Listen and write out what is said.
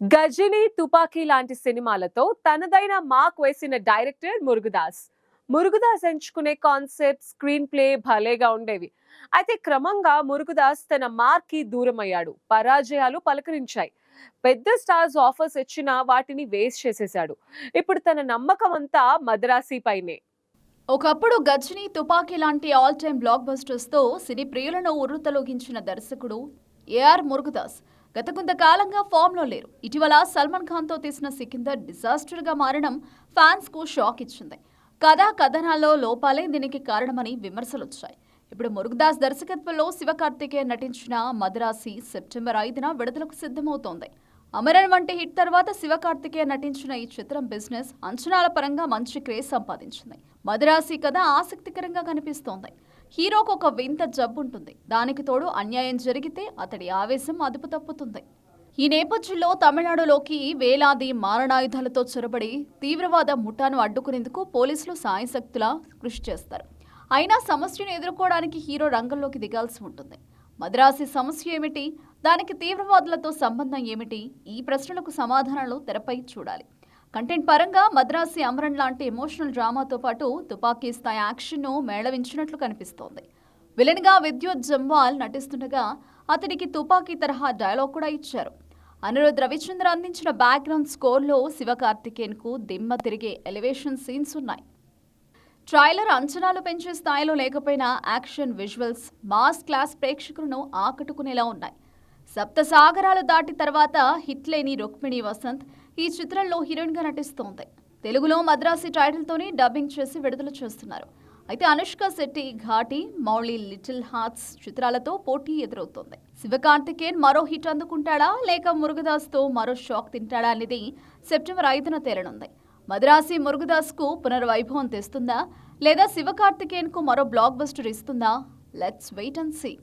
గజని తుపాకీ లాంటి సినిమాలతో తనదైన మార్క్ వేసిన డైరెక్టర్ మురుగుదాస్. మురుగుదాస్ ఎంచుకునే కాన్సెప్ట్ స్క్రీన్ ప్లే భలేగా ఉండేవి. అయితే క్రమంగా మురుగుదాస్ తన మార్క్కి దూరం అయ్యాడు పరాజయాలు పలకరించాయి. పెద్ద స్టార్స్ ఆఫర్స్ ఇచ్చినా వాటిని వేస్ట్ చేసేశాడు. ఇప్పుడు తన నమ్మకం అంతా మద్రాసి పైనే. ఒకప్పుడు గజ్ని తుపాకీ లాంటి ఆల్ టైమ్ బ్లాక్ బస్టర్స్తో సినీ ప్రియులను ఉర్రుతలోగించిన దర్శకుడు ఏఆర్ మురుగుదాస్. గత కొంతకాలంగా ఫామ్లో లేరు. ఇటీవల సల్మాన్ ఖాన్తో తీసిన సికిందర్ డిజాస్టర్గా మారడం ఫ్యాన్స్కు షాక్ ఇచ్చింది. కథా కథనాల్లో లోపాలే దీనికి కారణమని విమర్శలు వచ్చాయి. ఇప్పుడు మురుగదాస్ దర్శకత్వంలో శివకార్తికేయ నటించిన మద్రాసి సెప్టెంబర్ ఐదున విడుదలకు సిద్ధమవుతోంది. అమరన్ వంటి హిట్ తర్వాత శివకార్తికేయ నటించిన ఈ చిత్రం బిజినెస్ అంచనాల పరంగా మంచి క్రేజ్ సంపాదించింది. మద్రాసి కథ ఆసక్తికరంగా కనిపిస్తోంది. హీరోకు ఒక వింత జబ్బు ఉంటుంది దానికి తోడు అన్యాయం జరిగితే అతడి ఆవేశం అదుపు తప్పుతుంది. ఈ నేపథ్యంలో తమిళనాడులోకి వేలాది మారణాయుధాలతో చొరబడి తీవ్రవాద ముఠాను అడ్డుకునేందుకు పోలీసులు సాయశక్తులా కృషి చేస్తారు. అయినా సమస్యను ఎదుర్కోవడానికి హీరో రంగంలోకి దిగాల్సి ఉంటుంది. మద్రాసి సమస్య ఏమిటి? దానికి తీవ్రవాదులతో సంబంధం ఏమిటి? ఈ ప్రశ్నలకు సమాధానాలు తెరపై చూడాలి. కంటెంట్ పరంగా మద్రాసి అమరన్ లాంటి ఎమోషనల్ డ్రామాతో పాటు తుపాకీ స్థాయి యాక్షన్ను మేళవించినట్లు కనిపిస్తోంది. విలన్గా విద్యుత్ జంవాల్ నటిస్తుండగా అతనికి తుపాకీ తరహా డైలాగ్ కూడా ఇచ్చారు. అనిరుద్ రవిచంద్ర అందించిన బ్యాక్గ్రౌండ్ స్కోర్లో శివకార్తికేయన్కు దిమ్మ తిరిగే ఎలివేషన్ సీన్స్ ఉన్నాయి. ట్రైలర్ అంచనాలు పెంచే స్థాయిలో లేకపోయినా యాక్షన్ విజువల్స్ మాస్ క్లాస్ ప్రేక్షకులను ఆకట్టుకునేలా ఉన్నాయి. సప్త సాగరాలు దాటి తర్వాత హిట్ లేని రుక్మిణి వసంత్ ఈ చిత్రంలో హీరోయిన్గా నటిస్తోంది. తెలుగులో మద్రాసి టైటిల్తోనే డబ్బింగ్ చేసి విడుదల చేస్తున్నారు. అయితే అనుష్క శెట్టి ఘాటి మౌళి లిటిల్ హార్ట్స్ చిత్రాలతో పోటీ ఎదురవుతోంది. శివకార్తికేయన్ మరో హిట్ అందుకుంటాడా? లేక మురుగదాస్తో మరో షాక్ తింటాడా అనేది సెప్టెంబర్ ఐదున తేలనుంది. మద్రాసి మురుగదాస్కు పునర్వైభవం తెస్తుందా? లేదా శివకార్తికేయన్కు మరో బ్లాక్ బస్టర్ ఇస్తుందా? Let's wait and see